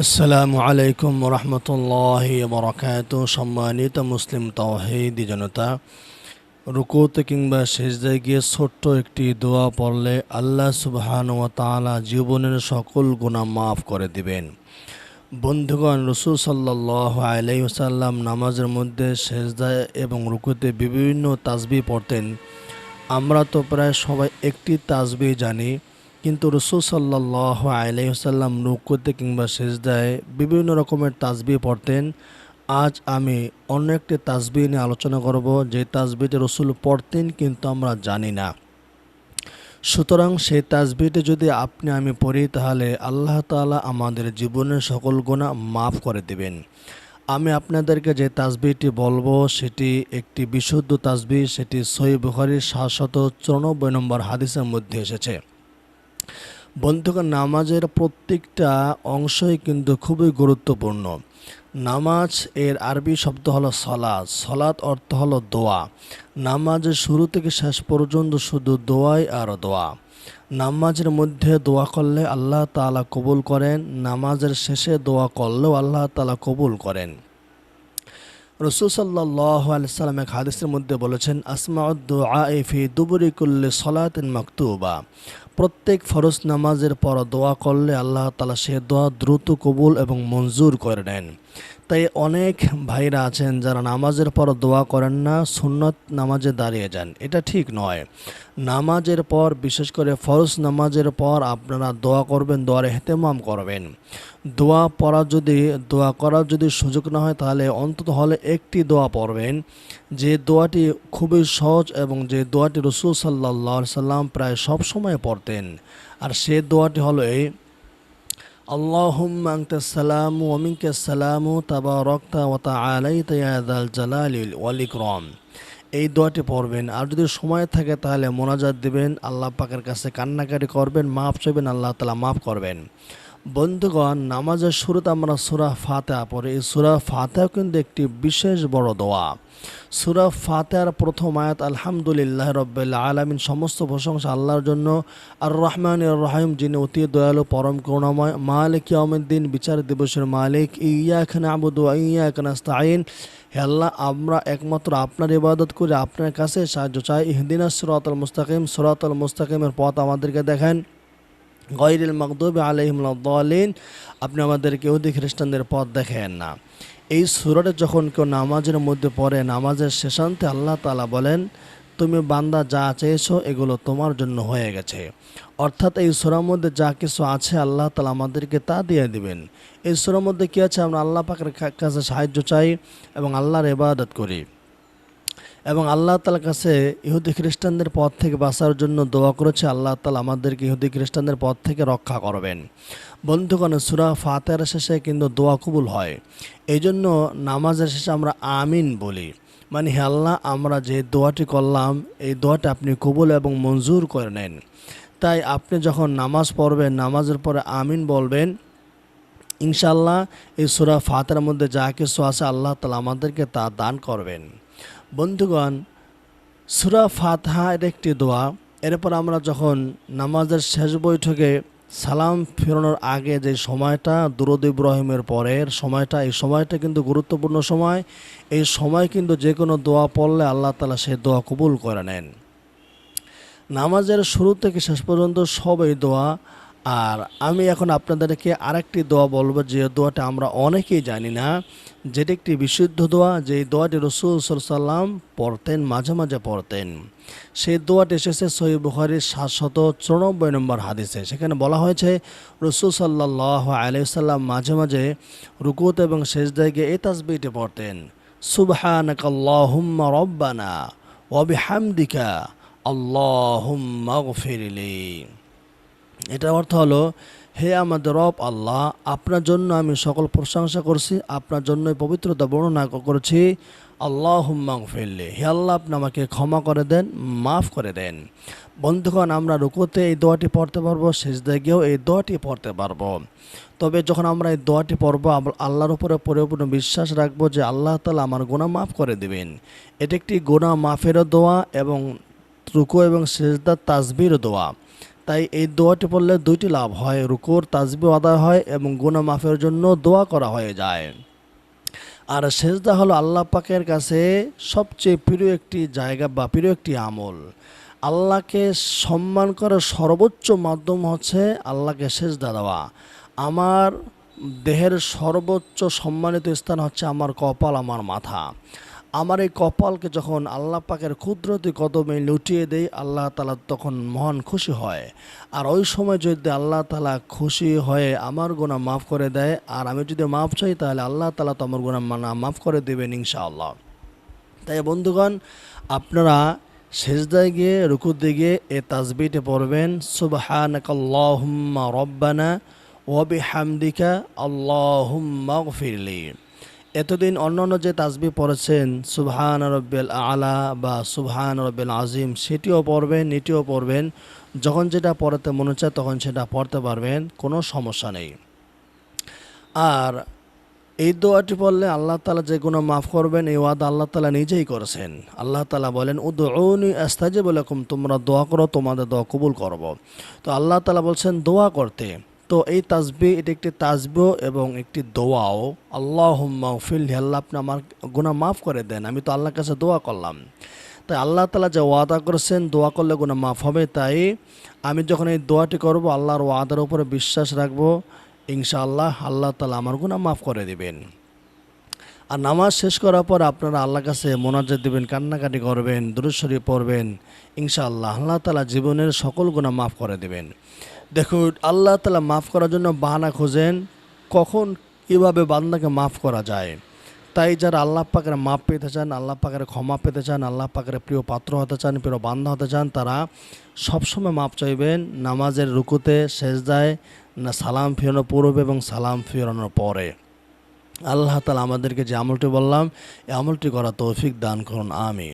আসসালামু আলাইকুম রহমতুল্লাহ বরকাত সম্মানিত মুসলিম তহিদি জনতা, রুকুতে কিংবা শেষদায় গিয়ে ছোট্ট একটি দোয়া পড়লে আল্লাহ সুবহান ও তাআলা জীবনের সকল গুণা মাফ করে দিবেন। বন্ধুগণ, রসুল সাল্লাহ আলাইসাল্লাম নামাজের মধ্যে শেষদায় এবং রুকুতে বিভিন্ন তাজবি পড়তেন। আমরা তো প্রায় সবাই একটি তাজবি জানি কিন্তু রসুল সাল্লাহ আলাইসাল্লাম রুকুতে কিংবা শেষদায় বিভিন্ন রকমের তাজবি পড়তেন। আজ আমি অন্য একটি তাজবি নিয়ে আলোচনা করব, যে তাসবিটি রসুল পড়তেন কিন্তু আমরা জানি না। সুতরাং সেই তাসবিটি যদি আপনি আমি পড়ি, তাহলে আল্লাহ তাআলা আমাদের জীবনের সকল গুণা মাফ করে দেবেন। আমি আপনাদেরকে যে তাসবিটি বলব, সেটি একটি বিশুদ্ধ তাজবি সেটি সই বুখারির সাতশত চুরানব্বই নম্বর হাদিসের মধ্যে এসেছে। বন্ধুগণ, নামাজের প্রত্যেকটা অংশই কিন্তু খুবই গুরুত্বপূর্ণ। নামাজ এর আরবি শব্দ হলো সলাদ সলাদ অর্থ হলো দোয়া। নামাজের শুরু থেকে শেষ পর্যন্ত শুধু দোয়াই আর দোয়া। নামাজের মধ্যে দোয়া করলে আল্লাহ তাআলা কবুল করেন। নামাজের শেষে দোয়া করলেও আল্লাহ তাআলা কবুল করেন। রসুল সাল্লাহ আলাইসাল্লাম এক হাদিসের মধ্যে বলেছেন আসমাউদ্দোয়া ফি দুবুরি কুল্লে সলাতিন মাকতুবা। প্রত্যেক ফরজ নামাজের পর দোয়া করলে আল্লাহ তালা সে দোয়া দ্রুত কবুল এবং মঞ্জুর করে নেন। তাই অনেক ভাইরা আছেন যারা নামাজের পর দোয়া করেন না, সুন্নত নামাজে দাঁড়িয়ে যান। এটা ঠিক নয়। নামাজের পর, বিশেষ করে ফরজ নামাজের পর আপনারা দোয়া করবেন, দোয়ার এহতেমাম করবেন। দোয়া পড়া যদি, দোয়া করার যদি সুযোগ না হয়, তাহলে অন্তত হলে একটি দোয়া পড়বেন। যে দোয়াটি খুবই সহজ এবং যে দোয়াটি রসুল সাল্লাহ সাল্লাম প্রায় সব সময় পড়তেন। আর সে দোয়াটি হলো এই اللهم أنت السلام ومنك السلام تباركت وتعاليت يا ذا الجلال والإكرام এই দোয়াটি পড়বেন আর যদি সময় থাকে তাহলে মোনাজাত দিবেন আল্লাহ পাকের কাছে কান্নাকাটি করবেন মাফ চাইবেন আল্লাহ তালা মাফ করবেন বন্ধুগণ, নামাজের শুরুতে আমরা সুরা ফাতেহা পড়ি। এই সুরা ফাতেহা কিন্তু একটি বিশেষ বড় দোয়া। সুরা ফাতেহার প্রথম আয়াত, আলহামদুলিল্লাহ রব্বাল আলমিন সমস্ত প্রশংসা আল্লাহর জন্য। আর রহমান রহিম, যিনি অতি দয়ালু, পরম করুণাময়, মালিক ইয়ামুদ্দিন বিচার দিবসের মালিক। ইয়া এখানে আবুদু ইয়া এখানে আস্তাইন হে আল্লাহ, আমরা একমাত্র আপনার ইবাদত করে, আপনার কাছে সাহায্য চাই। ইহদিনা সুরাত মুস্তাকিম সুরাত মুস্তাকিমের পথ আমাদেরকে দেখেন। গৈরিল মকদুব আলহিমদ্দিন আপনি আমাদেরকে ইহুদি খ্রিস্টানদের পথ দেখেন না। এই সুরাটা যখন কেউ নামাজের মধ্যে পড়ে, নামাজের শেষান্তে আল্লাহ তালা বলেন, তুমি বান্দা যা চেয়েছো, এগুলো তোমার জন্য হয়ে গেছে। অর্থাৎ এই সুরার মধ্যে যা কিছু আছে, আল্লাহ তালা আমাদেরকে তা দিয়ে দিবেন। এই সুরার মধ্যে কী আছে? আমরা আল্লাহ পাকের কাছে সাহায্য চাই এবং আল্লাহর ইবাদত করি। এবং আল্লাহ তালার কাছে ইহুদি খ্রিস্টানদের পথ থেকে বাঁচার জন্য দোয়া করেছে, আল্লাহ তালা আমাদেরকে ইহুদি খ্রিস্টানদের পথ থেকে রক্ষা করবেন। বন্ধুগণ, সুরা ফাতের শেষে কিন্তু দোয়া কবুল হয়। এই জন্য নামাজের শেষে আমরা আমিন বলি। মানে হে আল্লাহ, আমরা যে দোয়াটি করলাম, এই দোয়াটা আপনি কবুল এবং মঞ্জুর করে নেন। তাই আপনি যখন নামাজ পড়বেন, নামাজের পরে আমিন বলবেন ইনশাল্লাহ এই সুরা ফাতের মধ্যে যা কিছু আছে আল্লাহ তালা আমাদেরকে তা দান করবেন। বন্ধুগণ, সুরা ফাতহা এর একটি দোয়া। এরপর আমরা যখন নামাজের শেষ বৈঠকে সালাম ফেরানোর আগে যে সময়টা, দুরদ ইব্রাহিমের পরের সময়টা, এই সময়টা কিন্তু গুরুত্বপূর্ণ সময়। এই সময় কিন্তু যে কোনো দোয়া পড়লে আল্লাহ তালা সেই দোয়া কবুল করে নেন। নামাজের শুরু থেকে শেষ পর্যন্ত সবই দোয়া আর আমি এখন আপনাদেরকে আরেকটি দোয়া বলব, যে দোয়াটা আমরা অনেকেই জানি না। যেটি একটি বিশুদ্ধ দোয়া যে দোয়াটি রসুল সাল্লাম পড়তেন, মাঝে মাঝে পড়তেন। সেই দোয়াটি এসেছে সহি বুখারির সাতশত চুরানব্বই নম্বর হাদিসে। সেখানে বলা হয়েছে, রসুল সাল্লাহ আলাইসাল্লাম মাঝে মাঝে রুকুত এবং শেষ দিকে এই তাসবিটি পড়তেন। সুবহানাকাল্লাহুম্মা রব্বানা ওয়াবিহামদিকা আল্লাহুম্মা গফিরলি এটার অর্থ হলো, হে আমাদের রব আল্লাহ, আপনার জন্য আমি সকল প্রশংসা করছি, আপনার জন্যই পবিত্রতা বর্ণনা করেছি। আল্লাহ হুম্মাং ফেললে হে আল্লাহ, আপনি আমাকে ক্ষমা করে দেন, মাফ করে দেন। বন্ধুগণ, আমরা রুকুতে এই দোয়াটি পড়তে পারব শেষ গিয়েও এই দোয়াটি পড়তে পারব। তবে যখন আমরা এই দোয়াটি পড়ব আল্লাহর উপরে পরিপূর্ণ বিশ্বাস রাখব যে আল্লাহ তালা আমার গোনা মাফ করে দেবেন। এটি একটি গোনা মাফেরও দোয়া এবং রুকু এবং শেষদার তাজবিরও দোয়া। তাই এই দোয়াটি পড়লে দুইটি লাভ হয়, রুকুর তাজবি আদায় হয় এবং গুনাহ মাফের জন্য দোয়া করা হয়ে যায়। আর সেজদা হলো আল্লাহ পাকের কাছে সবচেয়ে প্রিয় একটি জায়গা বা প্রিয় একটি আমল। আল্লাহকে সম্মান করার সর্বোচ্চ মাধ্যম হচ্ছে আল্লাহকে সেজদা দেওয়া। আমার দেহের সর্বোচ্চ সম্মানিত স্থান হচ্ছে আমার কপাল, আমার মাথা। আমার এই কপালকে যখন আল্লাহ পাকের কুদরতি কদমে লুটিয়ে দেই আল্লাহ তালা তখন মহান খুশি হয়। আর ওই সময় যদি আল্লাহ তালা খুশি হয়ে আমার গোনা মাফ করে দেয়, আর আমি যদি মাফ চাই, তাহলে আল্লাহ তালা তো আমার গুণা মানা মাফ করে দেবেন ইনশাআল্লাহ। তাই বন্ধুগণ, আপনারা সেজদায় গিয়ে রুকুতে গিয়ে এ তাজবিতে পড়বেন, সুবহানাকাল্লাহুম্মা রব্বানা ওয়া বিহামদিকা আল্লাহুম্মা গফিরলি। এতদিন অন্যান্য যে তাজবি পড়েছেন, সুবহান রব্বেল আলা বা সুবহান রব্বেল আজিম সেটিও পড়বেন, এটিও পড়বেন। যখন যেটা পড়াতে মনে চায়, তখন সেটা পড়তে পারবেন, কোনো সমস্যা নেই। আর এই দোয়াটি পড়লে আল্লাহ তালা যে কোনো মাফ করবেন, এই ওয়াদা আল্লাহ তালা নিজেই করেছেন। আল্লাহ তালা বলেন উদৌনি আস্তাজে বলেকুম তোমরা দোয়া করো, তোমাদের দোয়া কবুল করব। তো আল্লাহ তালা বলছেন, দোয়া করতে। তো এই তাজবি এটি একটি তাজবি এবং একটি দোয়াও। আল্লাহ ফিল আল্লাহ আপনি আমার গুণা মাফ করে দেন, আমি তো আল্লাহর কাছে দোয়া করলাম। তাই আল্লাহ তালা যে ওয়াদা করেছেন, দোয়া করলে গুণা মাফ হবে। তাই আমি যখন এই দোয়াটি করব, আল্লাহর ওয়াদার উপরে বিশ্বাস রাখব, ইনশাআল্লাহ আল্লাহ তালা আমার গুণা মাফ করে দিবেন। আর নামাজ শেষ করার পর আপনারা আল্লাহর কাছে মোনাজাত দিবেন, কান্নাকাটি করবেন দুরুশ্বরী পড়বেন, ইনশাআল্লাহ আল্লাহ তালা জীবনের সকল গুণা মাফ করে দেবেন। দেখুন আল্লাহ তালা মাফ করার জন্য বাহানা খোঁজেন কখন কীভাবে বান্দাকে মাফ করা যায়। তাই যারা আল্লাহ পাকের মাপ পেতে চান, আল্লাহ পাকের ক্ষমা পেতে চান, আল্লাহ পাকের প্রিয় পাত্র হতে চান, প্রিয় বান্ধা হতে চান, তারা সবসময় মাপ চাইবেন নামাজের রুকুতে শেষদায় না সালাম ফিরানোর পূর্বে এবং সালাম ফিরানোর পরে। আল্লাহ তালা আমাদেরকে যে আমলটি বললাম, এই আমলটি করা তৌফিক দান করুন আমি